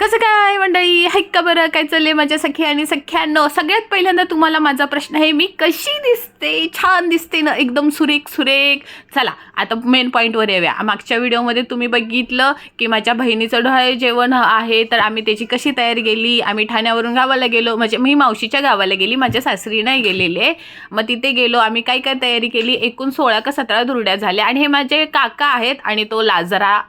कसं काय मंडळी? हाय का बरं? काय चाललंय माझ्या सखी आणि सख्यानं सगळ्यात पहिल्यांदा तुम्हाला माझा प्रश्न आहे मी कशी दिसते? छान दिसते ना एकदम सुरेख सुरेख. चला आता मेन पॉईंटवर येऊया. मागच्या व्हिडिओमध्ये तुम्ही बघितलं की माझ्या बहिणीचं डोळे जेवण आहे तर आम्ही त्याची कशी तयारी केली? आम्ही ठाण्यावरून गावाला गेलो. म्हणजे मी मावशीच्या गावाला गेली माझ्या सासरी नाही गेलेले. मग तिथे गेलो आम्ही काय काय तयारी केली? एकूण सोळा का सतरा दुरड्या झाल्या. आणि हे माझे काका आहेत आणि तो लाजरा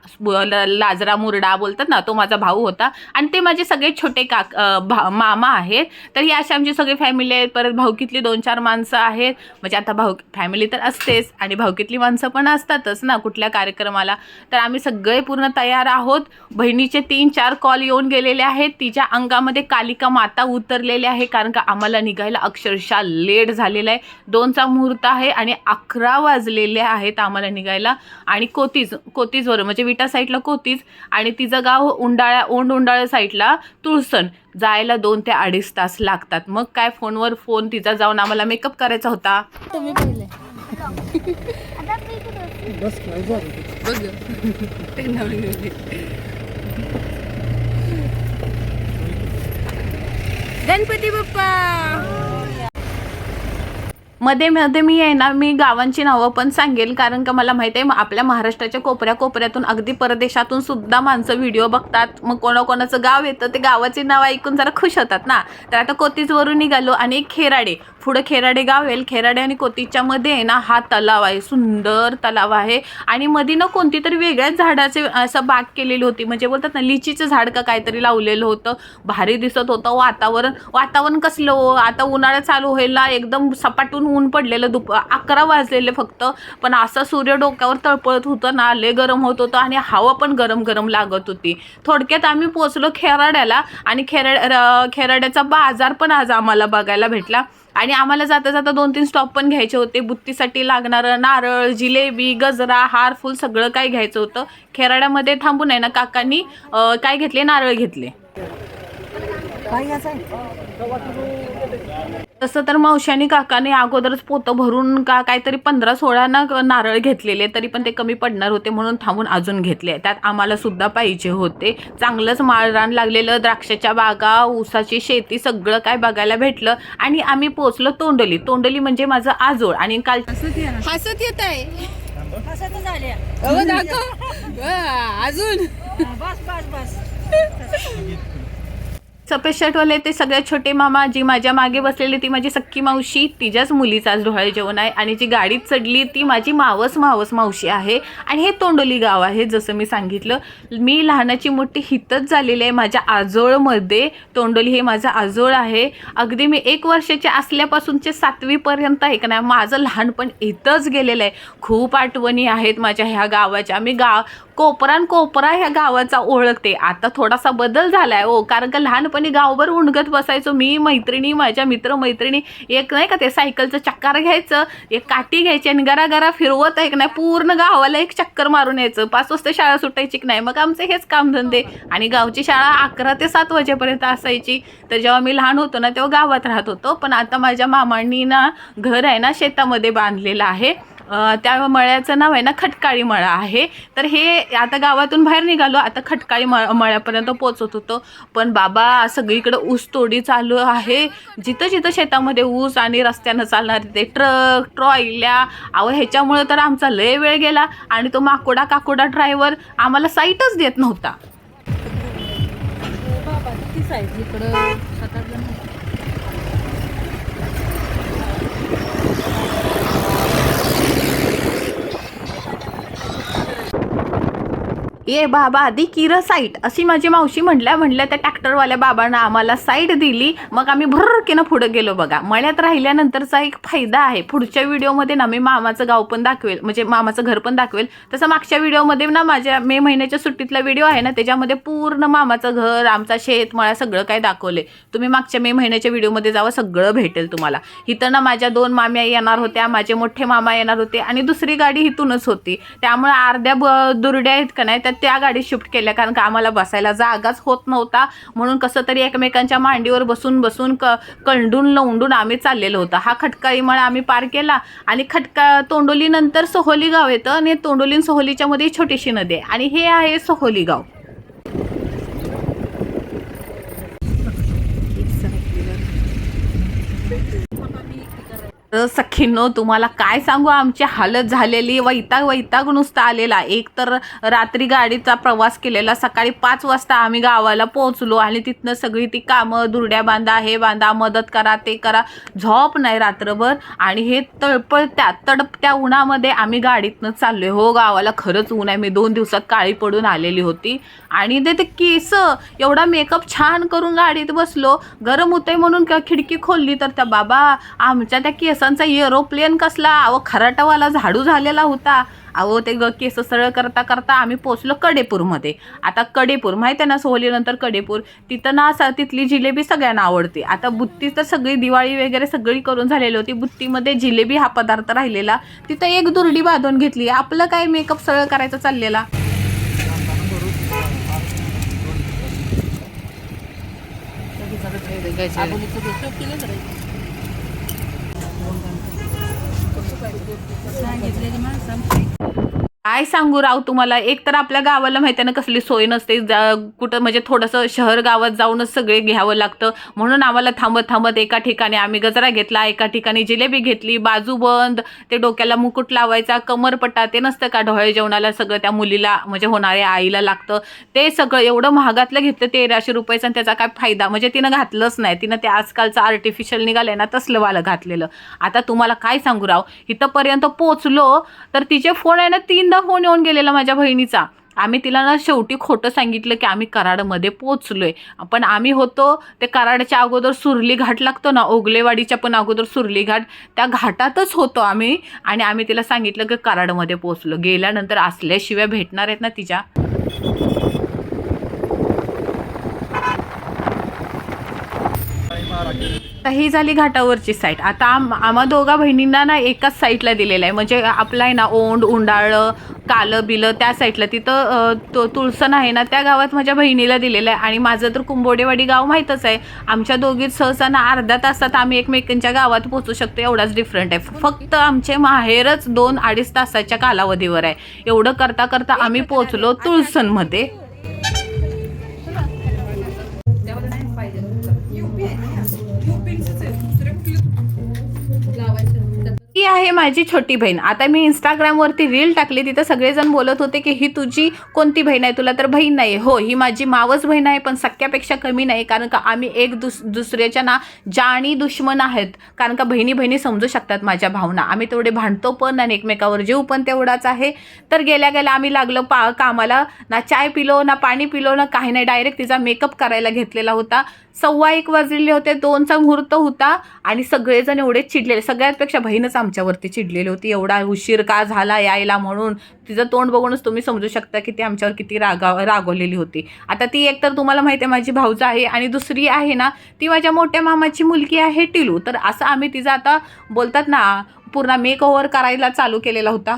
लाजरा मुरडा बोलतात ना तो माझा भाऊ होता. आणि ते माझे सगळे छोटे काक भा मामा आहेत. तर ही अशी आमची सगळी फॅमिली आहेत. परत भाऊकीतली दोन चार माणसं आहेत. म्हणजे आता भाऊ फॅमिली तर असतेच. आणि भाऊकीतली माणसं पण असतातच ना कुठल्या कार्यक्रमाला. तर आम्ही सगळे पूर्ण तयार आहोत. बहिणीचे तीन चार कॉल येऊन गेलेले आहेत. तिच्या अंगामध्ये कालिका माता उतरलेली आहे. कारण का आम्हाला निघायला अक्षरशः लेट झालेला आहे. दोनचा मुहूर्त आहे आणि अकरा वाजलेले आहेत आम्हाला निघायला. आणि कोतीज कोतीजवरून म्हणजे विटा साईडला कोतीज. आणि तिचं गाव उंडाळ्या ओंड उंडाळ्या साईडला तुळसण जायला दोन ते अडीच तास लागतात. मग काय फोनवर फोन तिचा जाऊन आम्हाला मेकअप करायचा होता. तुम्ही पहिले. बस काय झालं गणपती बाप्पा मध्ये मध्ये मी आहे ना मी गावांची नावं पण सांगेल कारण का मला माहिती आहे आपल्या महाराष्ट्राच्या कोपऱ्या कोपऱ्यातून अगदी परदेशातून सुद्धा माणसं व्हिडिओ बघतात. मग कोणाकोणाचं गाव येतं ते गावाची नाव ऐकून जरा खुश होतात ना. तर आता कोतीजवरून निघालो आणि खेराडे. पुढं खेराडे गाव येईल. खेराडे आणि कोतीच्या मध्ये आहे ना हा तलाव आहे सुंदर तलाव आहे. आणि मध्ये ना कोणती तरी वेगळ्याच झाडाचे असं बाग केलेली होती. म्हणजे बोलतात ना लिचीचं झाड का काहीतरी लावलेलं होतं. भारी दिसत होतं वातावरण. वातावरण कसलं हो? आता उन्हाळा चालू व्हायला एकदम सपाटून ऊन पडलेलं दुप अकरा वाजलेले फक्त. पण असं सूर्य डोक्यावर तळपळत होतं ना लय गरम होत होतं आणि हवा पण गरम गरम लागत होती. थोडक्यात आम्ही पोचलो खेराड्याला आणि खेराड खेराड्याचा बाजार पण आज आम्हाला बघायला भेटला. आणि आम्हाला जाता जाता दोन तीन स्टॉप पण घ्यायचे होते. बुत्तीसाठी लागणारं नारळ जिलेबी गजरा हार फुल सगळं काय घ्यायचं होतं. खेराड्यामध्ये थांबून आहे ना काकांनी काय घेतले? नारळ घेतले. तसं तर मावशानी काकाने अगोदरच पोतं भरून का काहीतरी पंधरा सोळा ना नारळ घेतलेले तरी पण ते कमी पडणार होते म्हणून थांबून अजून घेतले. त्यात आम्हाला सुद्धा पाहिजे होते. चांगलंच माळरान लागलेलं द्राक्षाच्या बागा ऊसाची शेती सगळं काय बघायला भेटलं आणि आम्ही पोचलो तोंडली. तोंडली म्हणजे माझं आजोळ आणि काल हसत येत आहे अजून. बस बस बस. सफेद शर्टवाले ते सगळ्यात छोटे मामा जी माझ्या मागे बसलेली ती माझी सख्खी मावशी तिच्याच मुलीचा आज डोहाळे जेवण आहे. आणि जी गाडीत चढली ती माझी मावस मावस मावशी आहे. आणि हे तोंडोली गाव आहे जसं मी सांगितलं. मी लहानाची मोठी हितच झालेली आहे. माझ्या आजोळमध्ये तोंडोली हे माझं आजोळ आहे. अगदी मी एक वर्षाचे असल्यापासूनचे सातवीपर्यंत आहे का नाही माझं लहानपण इथंच गेलेलं आहे. खूप आठवणी आहेत माझ्या ह्या गावाच्या. मी गाव कोपरान कोपरा ह्या गावाचा ओळखते. आता थोडासा बदल झाला आहे हो कारण का लहानपणी गावभर उंडगत बसायचो मी मैत्रिणी माझ्या मित्रमैत्रिणी. एक नाही का ते सायकलचं चक्कर घ्यायचं एक काठी घ्यायची आणि गरागरा फिरवत आहे नाही पूर्ण गावाला एक चक्कर मारून यायचं. पाच वाजता शाळा सुटायची की नाही मग आमचे हेच कामधंदे. आणि गावची शाळा अकरा ते सात वाजेपर्यंत असायची. तर जेव्हा मी लहान होतो ना तेव्हा गावात राहत होतो. पण आता माझ्या मामांनी ना घर आहे ना शेतामध्ये बांधलेलं आहे. त्या मळ्याचं नाव आहे ना खटकाळी मळा आहे. तर हे आता गावातून बाहेर निघालो आता खटकाळी मळ मळ्यापर्यंत पोचत होतो. पण बाबा सगळीकडे ऊस तोडी चालू आहे. जिथं जिथं शेतामध्ये ऊस आणि रस्त्यानं चालणारे ते ट्रक ट्रॉयल्या अहो ह्याच्यामुळं तर आमचा लय वेळ गेला आणि तो माकोडा काकोडा ड्रायव्हर आम्हाला साईटच देत नव्हता. बाबा किती साईज इकडं सात आठ जण ये बाबा आधी किर साईट. अशी माझी मावशी म्हटल्या म्हटल्या त्या ट्रॅक्टरवाल्या बाबांना आम्हाला साईट दिली मग आम्ही भरकेनं पुढं गेलो बघा. मळ्यात राहिल्यानंतरचा एक फायदा आहे पुढच्या व्हिडिओमध्ये ना मी मामाचं गाव पण दाखवेल म्हणजे मामाचं घर पण दाखवेल. तसं मागच्या व्हिडिओमध्ये ना माझ्या मे महिन्याच्या सुट्टीतला व्हिडिओ आहे ना त्याच्यामध्ये पूर्ण मामाचं घर आमचा शेतमळा सगळं काय दाखवले तुम्ही मागच्या मे महिन्याच्या व्हिडिओमध्ये जावं सगळं भेटेल तुम्हाला. इथं ना माझ्या दोन माम्या येणार होत्या माझे मोठे मामा येणार होते आणि दुसरी गाडी इथूनच होती. त्यामुळे अर्ध्या ब दुरड्या आहेत का नाही त्या त्या गाडीत शिफ्ट केल्या कारण का आम्हाला बसायला जागाच होत नव्हता. म्हणून कसं तरी एकमेकांच्या मांडीवर बसून बसून क कंडून लवंडून आम्ही चाललेलो होतो. हा खटका मळा आम्ही पार केला आणि खटका तोंडोलीनंतर सोहोली गाव येतं आणि तोंडोलीन आणि मध्ये छोटीशी नदी आहे. आणि हे आहे सोहोली गाव. सखींनो तुम्हाला काय सांगू? आमची हालत झालेली वैताग वैताग नुसता आलेला एक तर रात्री गाडीचा प्रवास केलेला. सकाळी पाच वाजता आम्ही गावाला पोहोचलो आणि तिथनं सगळी ती कामं दुरड्या बांधा हे बांधा मदत करा ते करा. झोप नाही रात्रभर आणि हे तळपळत्या तडपत्या उन्हामध्ये आम्ही गाडीतनं चाललो हो गावाला खरंच ऊन आहे. मी दोन दिवसात काळी पडून आलेली होती. आणि ते ते केस एवढा मेकअप छान करून गाडीत बसलो. गरम होतंय म्हणून का खिडकी खोलली तर त्या बाबा आमच्या त्या केस केसांचा एरोप्लेन कसला? अहो खराटावाला झाडू झालेला होता. अहो ते ग केस सरळ करता करता आम्ही पोचलो कडेपूरमध्ये. आता कडेपूर माहिती आहे ना सोहलीनंतर कडेपूर? तिथं ना असं तिथली जिलेबी सगळ्यांना आवडते. आता बुत्ती तर सगळी दिवाळी वगैरे सगळी करून झालेली होती. बुत्तीमध्ये जिलेबी हा पदार्थ राहिलेला. तिथं एक दुरडी बांधून घेतली. आपलं काय मेकअप सरळ करायचं चाललेला? सांगितलेली माणसं काय सांगू राव तुम्हाला? एक तर आपल्या गावाला माहिती आहे ना कसली सोय नसते. जा कुठं म्हणजे थोडंसं शहर गावात जाऊनच सगळे घ्यावं लागतं. म्हणून आम्हाला थांबत थांबत एका ठिकाणी आम्ही गजरा घेतला. एका ठिकाणी जिलेबी घेतली. बाजूबंद ते डोक्याला मुकुट लावायचा. कमरपट्टा ते नसतं का ढोळे जेवणाला सगळं त्या मुलीला म्हणजे होणाऱ्या आईला लागतं. ते सगळं एवढं महागातलं घेतलं तेराशे रुपयाचं आणि त्याचा काय फायदा? म्हणजे तिनं घातलंच नाही. तिनं ते आजकालचं आर्टिफिशियल निघालंय ना तसलं वालं घातलेलं. आता तुम्हाला काय सांगू राव? इथंपर्यंत पोचलो तर तिचे फोन आहे ना तीन तीनदा फोन येऊन गेलेला माझ्या बहिणीचा. आम्ही तिला ना शेवटी खोटं सांगितलं की आम्ही कराडमध्ये पोचलो आहे पण आम्ही होतो ते कराडच्या अगोदर सुरली घाट लागतो ना ओगलेवाडीच्या पण अगोदर सुरली घाट त्या घाटातच होतो आम्ही. आणि आम्ही तिला सांगितलं की कराडमध्ये पोचलो गेल्यानंतर असल्याशिवाय भेटणार आहेत ना तिच्या? आता ही झाली घाटावरची साईट आता आम आम्हा दोघा बहिणींना ना एकाच साईडला दिलेलं आहे. म्हणजे आपला आहे ना ओंड उंडाळं कालं बिलं त्या साईडला तिथं तो तुळसण आहे ना त्या गावात माझ्या बहिणीला दिलेलं आहे. आणि माझं तर कुंबोडेवाडी गाव माहीतच आहे. आमच्या दोघीत सहसा ना अर्ध्या तासात आम्ही एकमेकांच्या गावात पोचू शकतो. एवढाच डिफरंट आहे. फक्त आमचे माहेरच दोन अडीच तासाच्या कालावधीवर आहे. एवढं करता करता आम्ही पोचलो तुळसणमध्ये ही आहे माझी छोटी बहीण. आता मी इंस्टाग्रामवरती रील टाकली तिथं सगळेजण बोलत होते की ही तुझी कोणती बहीण आहे? तुला तर बहीण नाही हो ही माझी मावस बहीण आहे पण सख्यापेक्षा कमी नाही कारण का आम्ही एक दुस दुसऱ्याच्या ना जाणी दुश्मन आहेत. कारण का बहिणी बहिणी समजू शकतात माझ्या भावना. आम्ही तेवढे भांडतो पण आणि एकमेकावर जीव पण तेवढाच आहे. तर गेल्या गेल्या आम्ही लागलो पा कामाला. ना चाय पिलो ना पाणी पिलो ना काही नाही. डायरेक्ट तिचा मेकअप करायला घेतलेला होता. सव्वा एक वाजलेले होते दोनचा मुहूर्त होता आणि सगळेजण एवढे चिडलेले. सगळ्यातपेक्षा बहीणच आमच्यावरती चिडलेली होती. एवढा उशीर का झाला यायला म्हणून? तिचं तोंड बघूनच तुम्ही समजू शकता की ती आमच्यावर किती रागा रागवलेली होती. आता ती एक तर तुम्हाला माहिती आहे माझी भाऊज आहे आणि दुसरी आहे ना ती माझ्या मोठ्या मामाची मुलगी आहे टिलू. तर असं आम्ही तिचा आता बोलतात ना पूर्ण मेक ओव्हर करायला चालू केलेला होता.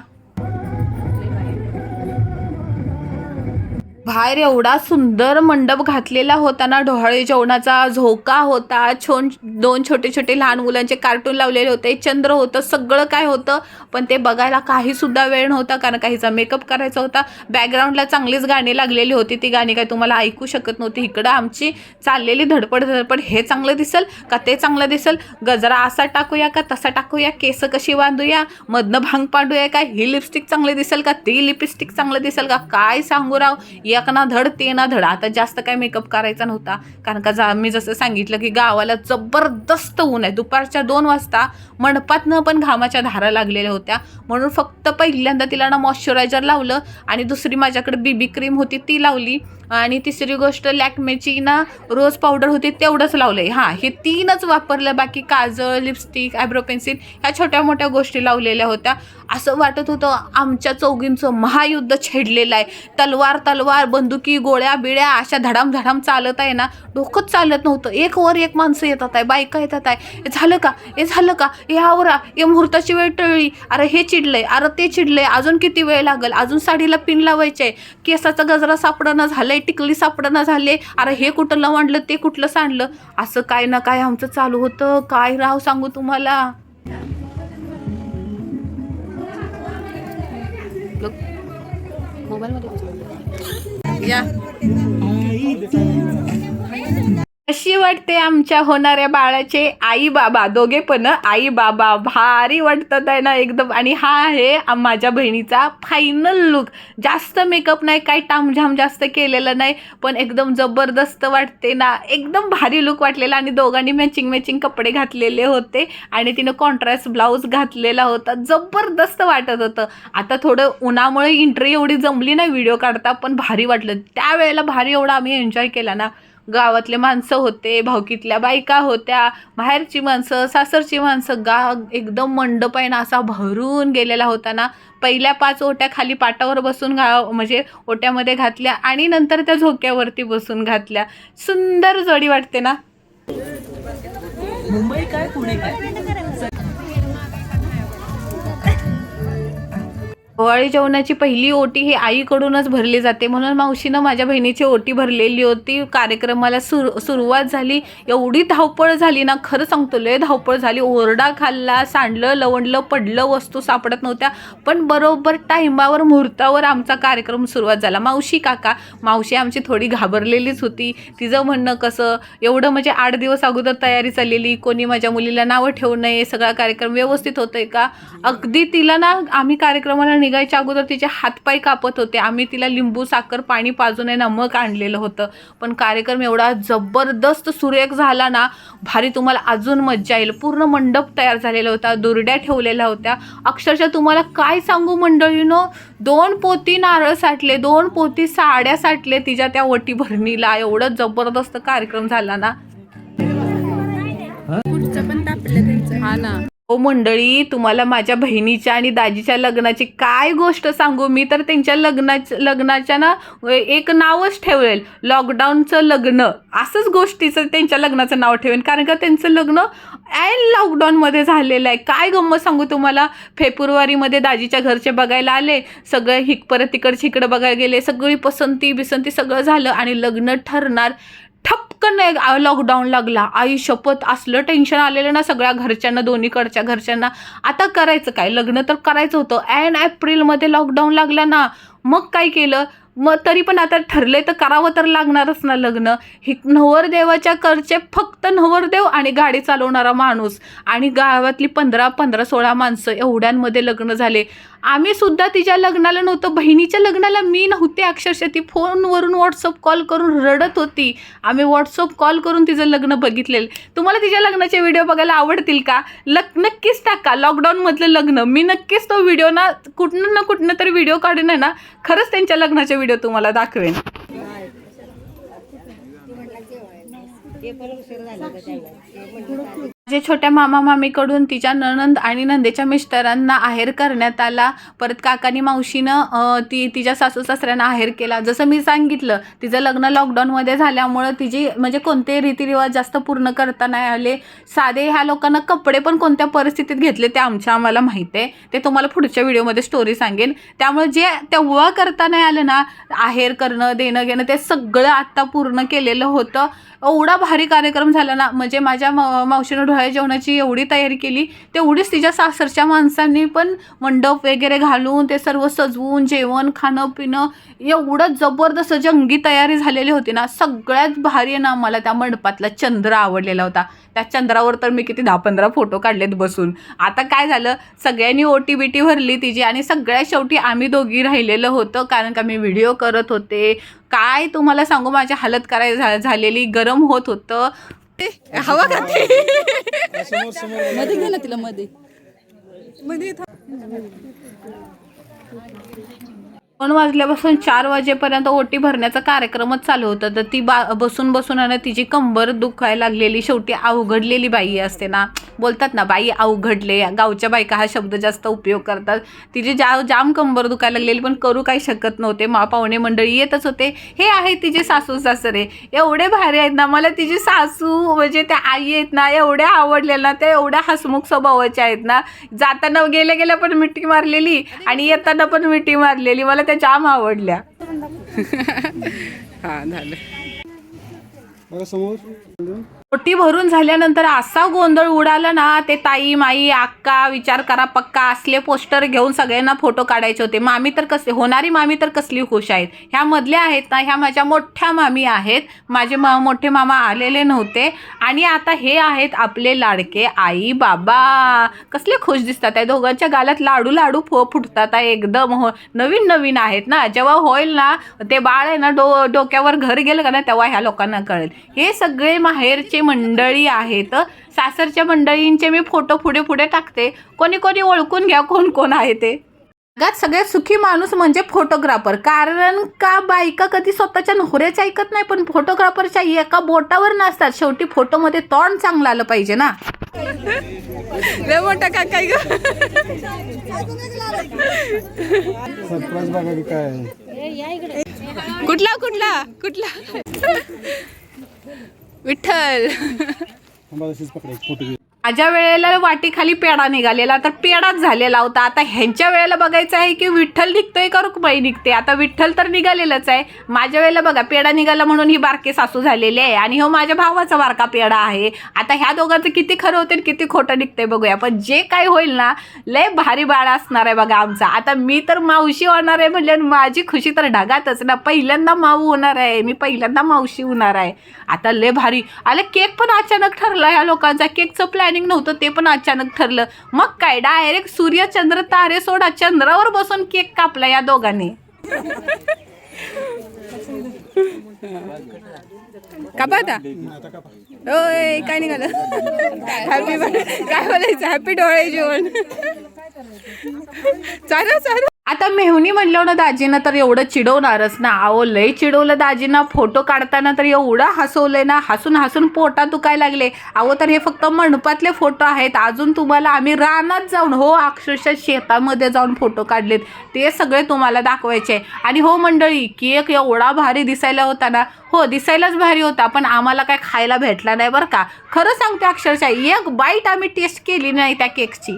बाहेर एवढा सुंदर मंडप घातलेला होता ना डोहाळे जेवणाचा झोका होता छोन दोन छोटे छोटे लहान मुलांचे कार्टून लावलेले होते चंद्र होतं सगळं काय होतं पण ते बघायला काहीसुद्धा वेळ नव्हता कारण काहीचा मेकअप करायचा होता. बॅकग्राऊंडला चांगलीच गाणी लागलेली होती ती गाणी काय तुम्हाला ऐकू शकत नव्हती. इकडं आमची चाललेली धडपड धडपड हे चांगलं दिसेल का ते चांगलं दिसेल? गजरा असा टाकूया का तसा टाकूया? केस कशी बांधूया मधनं भांग पांडूया का? ही लिपस्टिक चांगली दिसेल का? ती लिपस्टिक चांगलं दिसेल का? काय सांगू राव? एक ना धड ते ना धड. आता जास्त काय मेकअप करायचा नव्हता. कारण का जा मी जसं सांगितलं की गावाला जबरदस्त ऊन आहे. दुपारच्या दोन वाजता मंडपातनं पण घामाच्या धारा लागलेल्या होत्या. म्हणून फक्त पहिल्यांदा तिला ना मॉइश्चरायझर लावलं आणि दुसरी माझ्याकडे बीबी क्रीम होती ती लावली. आणि तिसरी गोष्ट लॅक्मेची ना रोज पावडर होती तेवढंच लावलंय. हां हे तीनच वापरलं. बाकी काजळ लिपस्टिक आयब्रो पेन्सिल ह्या छोट्या मोठ्या गोष्टी लावलेल्या होत्या. असं वाटत होतं आमच्या चौघींचं महायुद्ध छेडलेलं आहे. तलवार तलवार बंदुकी गोळ्या बिळ्या अशा धडाम धडाम चालत आहे ना डोकंच चालत नव्हतं. एक वर एक माणसं येतात आहे बायका येतात आहे. हे झालं का? हे झालं का? हे आवरा हे मुहूर्ताची वेळ टळली. अरे हे चिडलंय अरे ते चिडलंय. अजून किती वेळ लागेल? अजून साडीला पिन लावायचे केसाचा गजरा सापडणं झालंय टिकली सापडणं झाले अरे हे कुठं लवांडलं ते कुठलं सांडलं? असं काय ना काय आमचं चालू होतं. काय राव सांगू तुम्हाला? या. अशी वाटते आमच्या होणाऱ्या बाळाचे आई बाबा दोघे पण आई बाबा भारी वाटतात आहे ना एकदम. आणि हा आहे माझ्या बहिणीचा फायनल लुक जास्त मेकअप नाही काही टामझाम जास्त केलेलं नाही पण एकदम जबरदस्त वाटते ना. एकदम भारी लुक वाटलेला आणि दोघांनी मॅचिंग मॅचिंग कपडे घातलेले होते आणि तिनं कॉन्ट्रास्ट ब्लाऊज घातलेला होता. जबरदस्त वाटत होतं. आता थोडं उन्हामुळे इंट्री एवढी जमली नाही व्हिडिओ काढता पण भारी वाटलं. त्यावेळेला भारी एवढा आम्ही एन्जॉय केला ना. गावातले माणसं होते भावकीतल्या बायका होत्या बाहेरची माणसं सासरची माणसं गा एकदम मंडप आहे ना असा भरून गेलेला होता ना. पहिल्या पाच ओट्या खाली पाटावर बसून घा म्हणजे ओट्यामध्ये घातल्या आणि नंतर त्या झोक्यावरती बसून घातल्या. सुंदर जोडी वाटते ना. मुंबई काय पुणे काय? दिवाळी जेवणाची पहिली ओटी ही आईकडूनच भरली जाते. म्हणून मावशीनं माझ्या बहिणीची ओटी भरलेली होती. कार्यक्रमाला सुर सुरुवात झाली. एवढी धावपळ झाली ना खरं सांगतो लय धावपळ झाली. ओरडा खाल्ला सांडलं लवणलं पडलं वस्तू सापडत नव्हत्या. पण बरोबर टाईमावर मुहूर्तावर आमचा कार्यक्रम सुरुवात झाला. मावशी काका मावशी आमची थोडी घाबरलेलीच होती. तिचं म्हणणं कसं एवढं म्हणजे आठ दिवस अगोदर तयारी चाललेली. कोणी माझ्या मुलीला नावं ठेवू नये सगळा कार्यक्रम व्यवस्थित होतोय का? अगदी तिला ना आम्ही कार्यक्रमाला निघायच्या अगोदर तिचे हातपाय कापत होते. आम्ही तिला लिंबू साखर पाणी पाजून आहे नमक आणलेलं होतं. पण कार्यक्रम एवढा जबरदस्त सुरेख झाला ना भारी तुम्हाला अजून मज्जा येईल. पूर्ण मंडप तयार झालेला होता दुरड्या ठेवलेल्या होत्या. अक्षरशः तुम्हाला काय सांगू मंडळीनो दोन पोती नारळ साठले दोन पोती साड्या साठले तिच्या त्या ओटी भरणीला एवढं जबरदस्त कार्यक्रम झाला ना. हा ना. हो मंडळी तुम्हाला माझ्या बहिणीच्या आणि दाजीच्या लग्नाची काय गोष्ट सांगू? मी तर त्यांच्या लग्नाच्या लग्नाच्या ना एक नावच ठेवेल. लॉकडाऊनचं लग्न. असंच गोष्टीचं त्यांच्या लग्नाचं नाव ठेवेल कारण का त्यांचं लग्न ॲन लॉकडाऊनमध्ये झालेलं आहे. काय गंमत सांगू तुम्हाला? फेब्रुवारीमध्ये दाजीच्या घरचे बघायला आले. सगळे हिक परत तिकडचे इकडं बघायला गेले. सगळी पसंती बिसंती सगळं झालं आणि लग्न ठरणार. ठपकन लॉकडाऊन लागला. आई शपथ असलं टेन्शन आलेलं ना सगळ्या घरच्यांना दोन्हीकडच्या घरच्यांना. आता करायचं काय? लग्न तर करायचं होतं. अँड एप्रिलमध्ये लॉकडाऊन लागला ना. मग काय केलं? मग तरी पण आता ठरले तर करावं तर लागणारच ना लग्न. ही नवरदेवाच्या करचे फक्त नवरदेव आणि गाडी चालवणारा माणूस. आणि गावातली पंधरा पंधरा सोळा माणसं एवढ्यांमध्ये लग्न झाले. आम्ही सुद्धा तिच्या लग्नाला नव्हतं बहिणीच्या लग्नाला मी नव्हते अक्षरशः. ती फोनवरून व्हॉट्सअप कॉल करून रडत होती. आम्ही व्हॉट्सअप कॉल करून तिचं लग्न बघितलेलं. तुम्हाला तिच्या लग्नाचे व्हिडिओ बघायला आवडतील का? लग नक्कीच टाका. लॉकडाऊनमधलं लग्न. मी नक्कीच तो व्हिडिओ ना कुठनं ना कुठनं तरी व्हिडिओ काढून आहे ना खरंच त्यांच्या लग्नाचे व्हिडिओ तुम्हाला दाखवेन. माझ्या छोट्या मामा मामीकडून तिच्या ननंद आणि नंदेच्या मिस्टरांना आहेर करण्यात आला. परत काकानी मावशीनं ती तिच्या सासू सासऱ्यांना आहेर केला. जसं मी सांगितलं तिचं लग्न लॉकडाऊनमध्ये झाल्यामुळं तिची म्हणजे कोणते रीतिरिवाज जास्त पूर्ण करता नाही आले? साधे ह्या लोकांना कपडे पण कोणत्या परिस्थितीत घेतले ते आमच्या आम्हाला माहीत आहे. ते तुम्हाला पुढच्या व्हिडिओमध्ये स्टोरी सांगेन. त्यामुळे जे तेव्हा करता नाही आलं ना आहेर करणं देणं घेणं ते सगळं आत्ता पूर्ण केलेलं होतं. एवढा भारी कार्यक्रम झाला ना म्हणजे माझ्या मा मावशीनं डोळ्या जेवणाची एवढी तयारी केली तेवढीच तिच्या सासरच्या माणसांनी पण मंडप वगैरे घालून ते सर्व सजवून जेवण खाणं पिणं एवढं जबरदस्त जंगी तयारी झालेली होती ना सगळ्यात भारी आहे ना मला त्या मंडपातला चंद्र आवडलेला होता. त्या चंद्रावर तर मी किती दहा पंधरा फोटो काढलेत बसून. आता काय झालं सगळ्यांनी ओटी बिटी भरली तिची आणि सगळ्यात शेवटी आम्ही दोघी राहिलेलं होतं कारण का मी व्हिडिओ करत होते. काय तुम्हाला सांगू माझी हालत कराय झा- झालेली गरम होत होतं. हवा खाते. मध्ये ना तिला मध्ये. दोन वाजल्यापासून चार वाजेपर्यंत ओटी भरण्याचा कार्यक्रमच चालू होता. तर ती बा बसून बसून ना तिची कंबर दुखायला लागलेली शेवटी अवघडलेली बाई असते ना. बोलतात ना बाई अवघडले गावच्या बायका हा शब्द जास्त उपयोग करतात. तिची जा जाम कंबर दुखायला लागलेली पण करू काही शकत नव्हते. मा पाहुणे मंडळी येतच होते. हे आहेत तिचे सासू सासरे. एवढे भारी आहेत ना मला तिची सासू म्हणजे त्या आई आहेत ना एवढ्या आवडलेल्या ना त्या एवढ्या हसमुख स्वभावाच्या आहेत ना. जाताना गेल्या गेल्या पण मिठी मारलेली आणि येताना पण मिठी मारलेली. मला त्या जाम आवडल्या. हा झालं. बघा पोटी भरून झाल्यानंतर असा गोंधळ उडाला ना ते ताई माई अक्का विचार करा पक्का असले पोस्टर घेऊन सगळ्यांना फोटो काढायचे होते. मामी तर कसली होणारी मामी तर कसली खुश आहेत. ह्या मधल्या आहेत ना ह्या माझ्या मोठ्या मामी आहेत. माझे मा मोठे मामा आलेले नव्हते. आणि आता हे आहेत आपले लाडके आई बाबा. कसले खुश दिसतात आहे. दोघांच्या गालात लाडू लाडू फो फुटतात आहे एकदम. हो नवीन नवीन आहेत ना. जेव्हा होईल ना ते बाळ आहे ना डो डोक्यावर घर गेलं का ना तेव्हा ह्या लोकांना कळेल. हे सगळे माहेरचे मंडळी आहेत. सासरच्या मंडळींचे मी फोटो पुढे पुढे टाकते. कोणी कोणी ओळखून घ्या कोण कोण आहे ते. जगात सगळ्यात सुखी माणूस म्हणजे फोटोग्राफर कारण का बायका कधी स्वतःच्या नोकऱ्याचं ऐकत नाही पण फोटोग्राफरच्या एका बोटावर नसतात शेवटी फोटोमध्ये तोंड चांगलं आलं पाहिजे ना. लय मोठा काकाय काय कुठला कुठला कुठला? विठ्ठल. थांबा फोटो माझ्या वेळेला वाटीखाली पेढा निघालेला तर पेढाच झालेला होता. आता ह्यांच्या वेळेला बघायचं आहे की विठ्ठल निघतोय का रुक्माई निघते? आता विठ्ठल तर निघालेलंच आहे. माझ्या वेळेला बघा पेढा निघाला म्हणून ही बारके सासू झालेली आहे. आणि हो माझ्या भावाचा बारका पेढा आहे. आता ह्या दोघांचं किती खरं होते किती खोटं निघतंय बघूया. पण जे काय होईल ना लय भारी बाळ असणार आहे बघा आमचा. आता मी तर मावशी होणार आहे म्हणजे माझी खुशी तर ढगातच ना. पहिल्यांदा माऊ होणार आहे. मी पहिल्यांदा मावशी होणार आहे. आता लय भारी. आले केक पण अचानक ठरला ह्या लोकांचा. केकचं प्लॅनिंग नव्हतं ते पण अचानक ठरलं. मग काय? डायरेक्ट सूर्य चंद्र तारे सोडा चंद्रावर बसून केक कापला या दोघांनी. का पाहता ओय काय निघालं? हॅपी काय बोलायचं? हॅपी डोळे जेवण चालू चालू. आता मेहुणी म्हणलं ना दाजीनं तर एवढं चिडवणारच ना. अहो लय चिडवलं दाजींना. फोटो काढताना तर एवढं हसवलंय ना. हसून हसून पोटात दुखाय लागले. अहो तर हे फक्त मंडपातले फोटो आहेत. अजून तुम्हाला आम्ही रानात जाऊन हो अक्षरशः शेतामध्ये जाऊन फोटो काढलेत. ते सगळे तुम्हाला दाखवायचे. आणि हो मंडळी केक एवढा भारी दिसायला होता ना. हो दिसायलाच भारी होता पण आम्हाला काय खायला भेटला नाही बरं का. खरं सांगते अक्षरशः एक बाईट आम्ही टेस्ट केली नाही त्या केकची.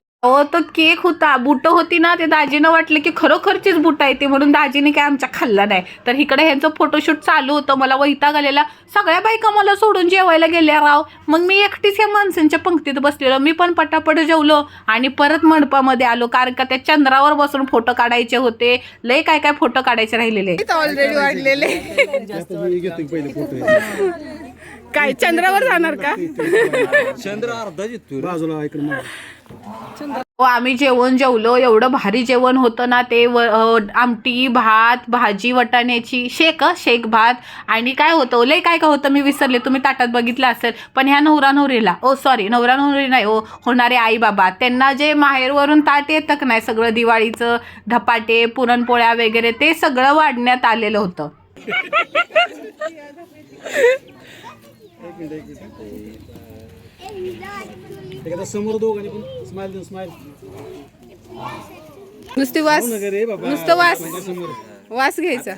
हो तो केक होता. बुट होती ना ते दाजीनं वाटलं की खरोखरचीच बुट आहे ते म्हणून दाजीने काय आमच्या खाल्ला नाही. तर इकडे ह्यांचं फोटोशूट चालू होतं. मला वैताग आलेला. सगळ्या बायका मला सोडून जेवायला गेल्या राव. मग मी एकटीच या माणसांच्या पंक्तीत बसलेलो. मी पण पटापट जेवलो आणि परत मंडपामध्ये आलो कारण का त्या चंद्रावर बसून फोटो काढायचे होते. लय काय काय फोटो काढायचे राहिलेले. ऑलरेडी वाढलेले. काय चंद्रावर जाणार का? मागे. हो हो, आम्ही जेवण जेवलो एवढं भारी जेवण होतं ना ते व आमटी भात भाजी वटाण्याची शेक शेक भात. आणि काय होतं लय काय काय होतं मी विसरले तुम्ही ताटात बघितलं असेल. पण ह्या नवरा नवरीला ओ सॉरी नवरा नवरी नाही ओ होणारे आई बाबा त्यांना जे माहेरवरून ताट येतं का नाही सगळं दिवाळीचं धपाटे पुरणपोळ्या वगैरे ते सगळं वाढण्यात आलेलं होतं. समोर दोघांनी पण स्माइल देऊन स्माइल नुसती वास रे बाबा. नुसतं वास. समोर. वास घ्यायचा.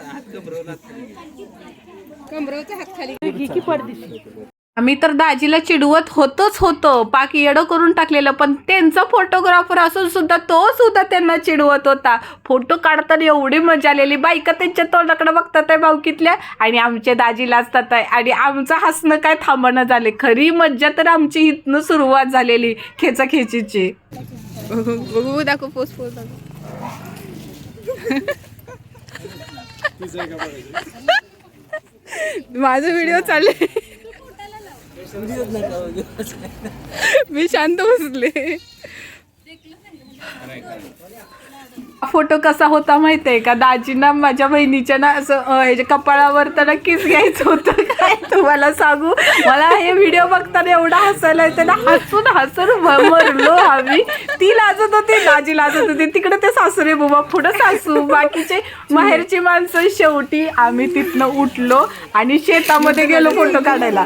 कमरवचा हात खाली आम्ही तर दाजीला चिडवत होतोच होतो. पाक येडं करून टाकलेलं पण त्यांचा फोटोग्राफर असून सुद्धा तो सुद्धा त्यांना चिडवत होता. फोटो काढताना एवढी मजा आलेली. बायका त्यांच्या तोंडाकडे बघतात आहे भावकीतल्या. आणि आमचे दाजी लाजतात आहे. आणि आमचं हसणं काय थांबणं झाले. खरी मज्जा तर आमची इथनं सुरुवात झालेली. खेचाखेचीची बघू बघू दाखव पोस पोस दाखव. माझा व्हिडिओ चालले मी शांत बसले. फोटो कसा होता माहिती आहे का? दाजींना माझ्या बहिणीच्या ना असं ह्याच्या कपाळावर त्याला किस घ्यायचं होतं काय तुम्हाला सांगू? मला हे व्हिडिओ बघताना एवढा हसायला येतं ना हसून हसून मरलो आम्ही. ती लाजत होती दाजी लाजत होती. तिकडे ते सासरे बुबा पुढं सासू बाकीचे माहेरची माणसं शेवटी आम्ही तिथनं उठलो आणि शेतामध्ये गेलो फोटो काढायला.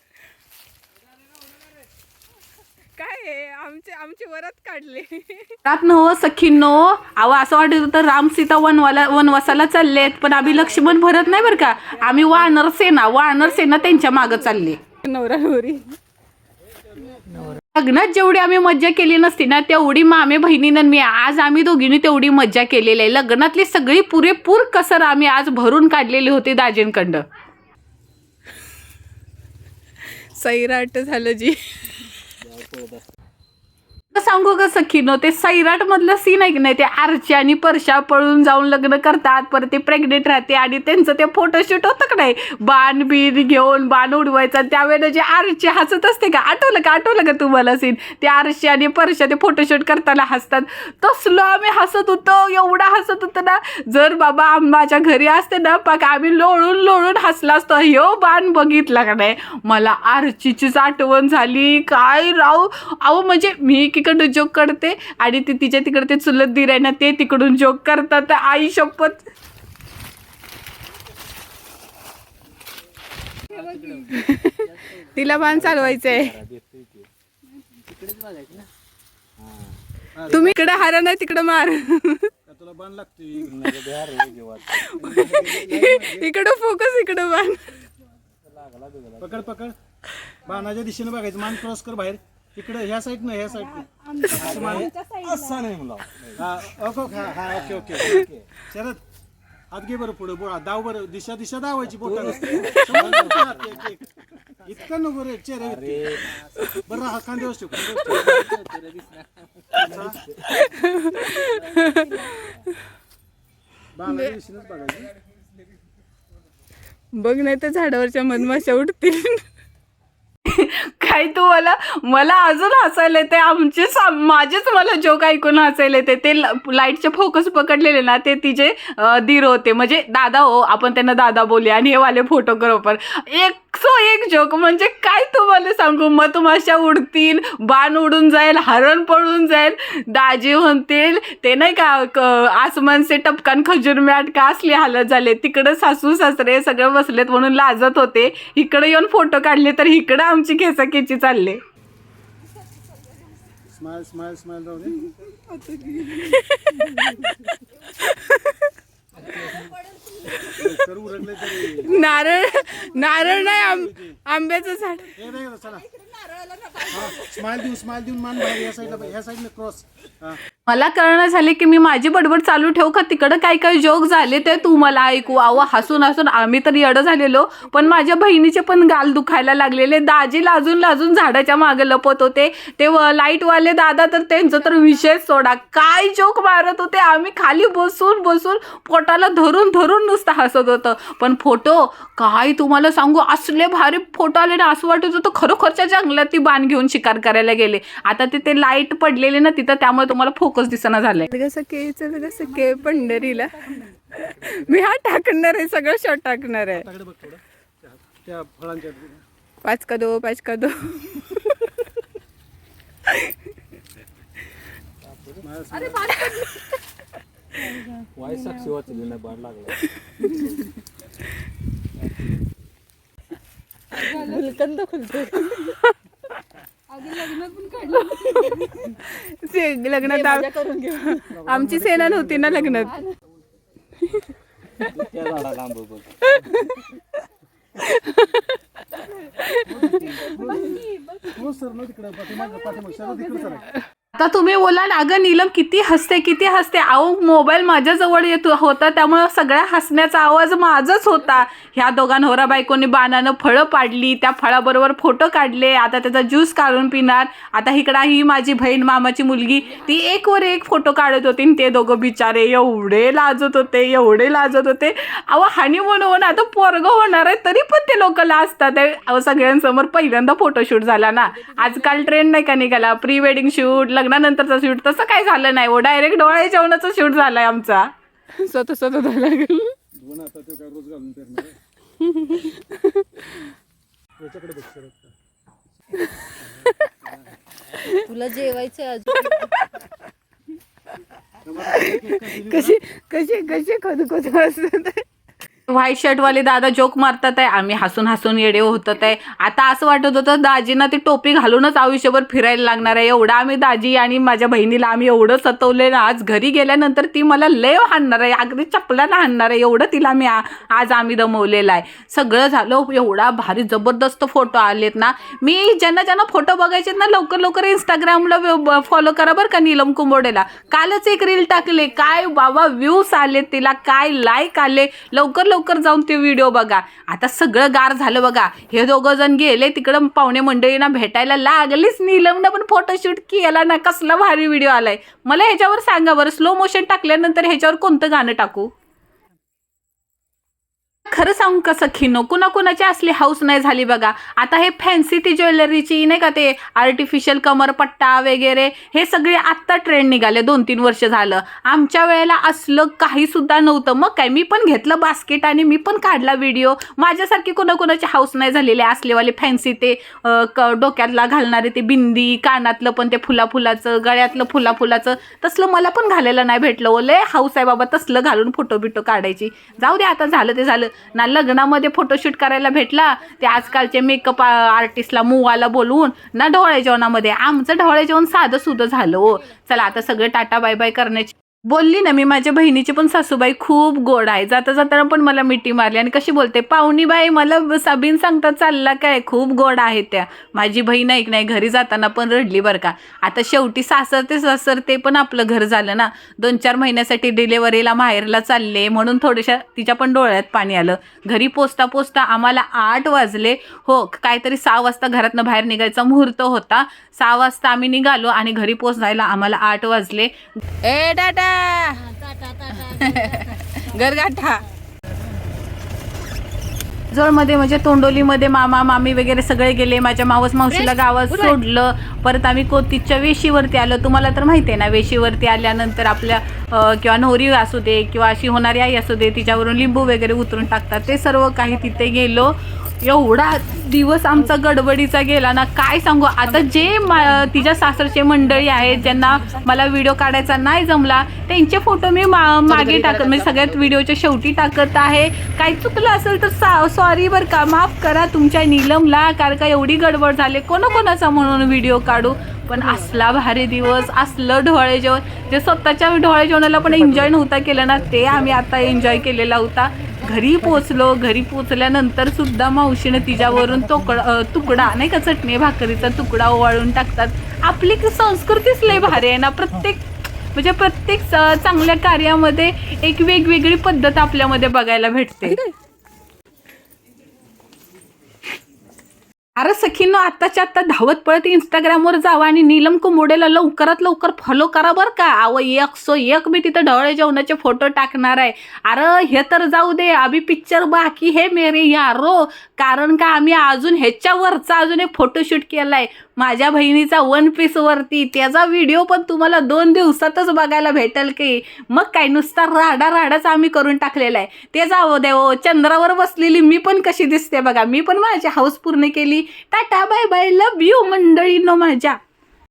आमचे आमचे वरात काढले. रात नव सखींनो अहो असं वाटत होतं राम सीता वनवाला वनवासाला चाललेत पण आम्ही लक्ष्मण भरत नाही बरं का? आम्ही वानर सेना वानर सेना त्यांच्या मागं चालले. नवरा नवरी. लग्नात जेवढी आम्ही मज्जा केली नसती ना तेवढी मामे बहिणीनं मी. आज आम्ही दोघींनी तेवढी मज्जा केलेली आहे. लग्नातली सगळी पुरेपूर कसर आम्ही आज भरून काढलेली होती दाजींकडं सैराट झालं जी. করে দেয়। सांगू ग सखीनो ते सैराट मधलं सीन आहे की नाही ते आरची आणि परशा पळून जाऊन लग्न करतात परत ते प्रेग्नेंट राहते आणि त्यांचं ते फोटोशूट होतं का नाही? बाण बीन घेऊन बाण उडवायचा त्यावेळेला जे आरची हसत असते का? आठवलं का? आठवलं का तुम्हाला सीन ते आरशी आणि परशा ते फोटोशूट करताना हसतात. तसलं आम्ही हसत होतो एवढा हसत होतो ना. जर बाबा आम- माझ्या घरी असते ना पाक आम्ही लोळून लोळून हसला असतो. ह्यो बाण बघितला का नाही? मला आरचीचीच आठवण झाली. काय राव? अहो म्हणजे मी एकीकडं जोक करते आणि ती तिच्या तिकडे ते चुलत दिर आहे ना ते तिकडून जोक करतात. आई शपथ. तिला बाण चालवायचंय. तुम्ही इकडे हारा नाही तिकडे मार. का तुला बाण लागते इकडं फोकस इकडं बाण पकड पकड. बाणाच्या दिशेने बघायचं. मान क्रॉस कर बाहेर. इकडे ह्या साईड ह्या साईड असं नाही मला. हा ओके हा हा ओके ओके शरद हात घे बरं पुढे बोळा दाव बरं दिशा दिशा दावायची बोटा. इतकं नको रे चेहरे बरं हा खांदे वस्तू. बघायचं बघ नाही तर झाडावरच्या मधमाशा उठतील काय तू मला मला अजून हसायला येते आमचे माझेच मला जोक ऐकून हसायला येते ते ल- लाईटचे फोकस पकडलेले ना ते तिचे अं, दीर होते. म्हणजे दादा हो आपण त्यांना दादा बोलले आणि हे वाले फोटोग्राफर एक सो एक जोक म्हणजे काय तुम्हाला सांगू? मधमाशा उडतील बाण उडून जाईल हरण पळून जाईल दाजी म्हणतील ते नाही का क- आसमान से टपकान खजूर मॅट का असली हालत झाले? तिकडं सासू सासरे सगळं बसलेत म्हणून लाजत होते. इकडे येऊन फोटो काढले तर इकडं आमची खेचाखेची चालले. स्माइल स्माइल स्माइल नारळ नारळ नाही आंब आंब्याचं झाड. हे नाही का, चला. स्माइल देऊन स्माइल देऊन मान बाहेर या साईडला ह्या साईडने क्रॉस मला कळणं झाले की मी माझी बडबड चालू ठेवू का? तिकडं काय काय जोक झाले ते तू मला ऐकू. अहो हसून हसून आम्ही तर येडं झालेलो पण माझ्या बहिणीचे पण गाल दुखायला लागलेले. दाजी लाजून लाजून झाडाच्या मागे लपत होते. ते लाईटवाले दादा तर त्यांचं तर विषय सोडा. काय जोक मारत होते आम्ही? खाली बसून बसून पोटाला धरून धरून नुसतं हसत होतं. पण फोटो काय तुम्हाला सांगू? असले भारी फोटो आले ना असं वाटत होतं खरोखरच्या जंगलात ती बाण घेऊन शिकार करायला गेले. आता तिथे लाइट पडलेले ना तिथं त्यामुळे तुम्हाला फोकस दिसना झालाय. कसं के चल कसं के पंढरीला. मी हा टाकणार आहे सगळं शॉट टाकणार आहे. त्याकडे बघ थोडं. त्या- त्या फळांच्या पाच का दो पाच का दो से- लग्नात आम- आमची सेना नव्हती ना लग्नात हो सर ना तिकडे पाठीमाग पाठीमाग सर तिकडे सर आता तुम्ही बोला ना अगं नीलम किती हसते किती हसते. अहो मोबाईल माझ्याजवळ येत होता त्यामुळं सगळ्या हसण्याचा आवाज माझाच होता. ह्या दोघा नवरा बायकोनी बाणानं फळं पाडली त्या फळाबरोबर फोटो काढले आता त्याचा ज्यूस काढून पिणार. आता इकडं ही माझी बहीण मामाची मुलगी ती एक वर एक फोटो काढत होती आणि ते दोघं बिचारे एवढे लाजत होते एवढे लाजत होते. अहो हानी म्हणून आता पोरग होणार आहे तरी पण ते लोक लाजतात. अहो सगळ्यांसमोर पहिल्यांदा फोटोशूट झाला ना. आजकाल ट्रेंड नाही का निघाला? प्री वेडिंग शूट लग्नानंतरचा शूट तसं काही झालं नाही हो. डायरेक्ट डोळ्या जेवणाचा शूट झालाय आमचा. स्वतः स्वतः धुवायला लागेल. तुला जेवायचं अजून? कशी कशी कशी खदखद असत व्हाईट शर्टवाले दादा जोक मारतात आहे. आम्ही हसून हसून येडे होतात आहे. आता असं वाटत होतं दाजींना ती टोपी घालूनच आयुष्यभर फिरायला लागणार आहे. एवढं आम्ही दाजी आणि माझ्या बहिणीला आम्ही एवढं सतवले ना आज घरी गेल्यानंतर ती मला लय हाणणार आहे. अगदी चपलाला हाणणार आहे. एवढं तिला मी आज आम्ही दमवलेलं आहे. सगळं झालं. एवढा भारी जबरदस्त फोटो आलेत ना. मी ज्यांना ज्यांना फोटो बघायचे ना लवकर लवकर इंस्टाग्रामला फॉलो करा बरं का नीलम कुंबोडेला. कालच एक रील टाकले. काय बाबा व्ह्यूज आले तिला काय लाईक आले. लवकर लवकर लवकर जाऊन ते व्हिडिओ बघा. आता सगळं गार झालं बघा. हे दोघं जण गेले तिकडं पाहुणे मंडळींना भेटायला लागलीच नीलमनं पण फोटोशूट केला ना. कसला भारी व्हिडिओ आलाय. मला ह्याच्यावर सांगा बरं. स्लो मोशन टाकल्यानंतर ह्याच्यावर कोणतं गाणं टाकू? खरं सांगू का सखीनो कुणा असली हाऊस नाही झाली बघा. आता हे फॅन्सी ती ज्वेलरीची नाही का ते आर्टिफिशियल कमरपट्टा वगैरे हे सगळे आत्ता ट्रेंड निघाले दोन तीन वर्ष झालं. आमच्या वेळेला असलं काही सुद्धा नव्हतं. मग काय मी पण घेतलं बास्केट आणि मी पण काढला व्हिडिओ माझ्यासारखी कोणाकोणाची हाऊस नाही झालेली असलेवाले फॅन्सी ते क डोक्यातला घालणारे ते बिंदी कानातलं पण ते फुला फुलाचं गळ्यातलं फुला फुलाचं तसलं मला पण घालायला नाही भेटलं. ओले हाऊस आहे बाबा तसलं घालून फोटो बिटो काढायची. जाऊ दे आता झालं ते झालं. ना लग्नामध्ये फोटोशूट करायला भेटला ते आजकालचे मेकअप आर्टिस्टला मुवाला बोलवून ना ढवळे जेवणामध्ये. आमचं ढवळे जेवण साधं सुधं झालं हो. चला आता सगळं टाटा बाय बाय करण्याची बोलली ना मी माझ्या बहिणीची पण सासूबाई खूप गोड आहे. जाता जाताना पण मला मिठी मारली आणि कशी बोलते पाहुणीबाई मला साबीन सांगता चालला काय? खूप गोड आहे त्या. माझी बहीण ऐक नाही घरी जाताना पण रडली बरं का. आता शेवटी सासर ते सासर ते पण आपलं घर झालं ना. दोन चार महिन्यासाठी डिलेवरीला माहेरला चालले म्हणून थोड्याशा तिच्या पण डोळ्यात पाणी आलं. घरी पोचता पोचता आम्हाला आठ वाजले. हो काहीतरी सहा वाजता घरातनं बाहेर निघायचा मुहूर्त होता. सहा वाजता आम्ही निघालो आणि घरी पोचायला आम्हाला आठ वाजले. ए डाटा गरगाठा. जळमध्ये म्हणजे तोंडोलीमध्ये मामा मामी वगैरे सगळे गेले. माझ्या मावस मावशीला गावात सोडलं. परत आम्ही कोतीच्या वेशीवरती आलो. तुम्हाला तर माहिती आहे ना वेशीवरती आल्यानंतर आपल्या किंवा नवरी असू दे किंवा अशी होणारी आई असू दे तिच्यावरून लिंबू वगैरे उतरून टाकतात. ते सर्व काही तिथे गेलो. एवढा दिवस आमचा गडबडीचा गेला ना काय सांगू? आता जे तिच्या सासरचे मंडळी आहेत ज्यांना मला व्हिडिओ काढायचा नाही जमला त्यांचे फोटो मी मा- मागे टाकत म्हणजे सगळ्यात व्हिडिओच्या शेवटी टाकत आहे. काही चुकलं असेल तर सा सॉरी बरं का माफ करा तुमच्या नीलमला कारण का एवढी गडबड झाली कोणाकोणाचा म्हणून व्हिडिओ काढू? पण असला भारी दिवस असलं ढोळे जेवण जे स्वतःच्या ढोळे जेवणाला पण एन्जॉय नव्हता केलं ना ते आम्ही आता एन्जॉय केलेला होता. घरी पोचलो घरी पोचल्यानंतर सुद्धा मावशीनं तिच्यावरून तोकडा तुकडा नाही का चटणी भाकरीचा तुकडा ओवाळून टाकतात. आपली संस्कृतीच लय भारी आहे ना. प्रत्येक म्हणजे प्रत्येक चांगल्या कार्यामध्ये एक वेगवेगळी पद्धत आपल्यामध्ये बघायला भेटते. अरे सखींनो आत्ताच्या आत्ता धावत पळत इंस्टाग्रामवर जावा आणि नीलम कुमोडेला लवकरात लवकर फॉलो करा बरं का. अव एक सो एक मी तिथं ढवळे जेवणाचे फोटो टाकणार आहे. अरे हे तर जाऊ दे अभि पिक्चर बाकी हे मेरे यारो. कारण का आम्ही अजून ह्याच्यावरचा अजून एक फोटोशूट केला आहे माझ्या बहिणीचा वन पीस वरती त्याचा व्हिडिओ पण तुम्हाला दोन दिवसातच बघायला भेटेल की. मग काय नुसता राडा राडाच आम्ही करून टाकलेला आहे. ते जावं देवो हो, चंद्रावर बसलेली मी पण कशी दिसते बघा. मी पण माझी हाऊस पूर्ण केली. Tata bye bye love you मंडळीनो माझ्या.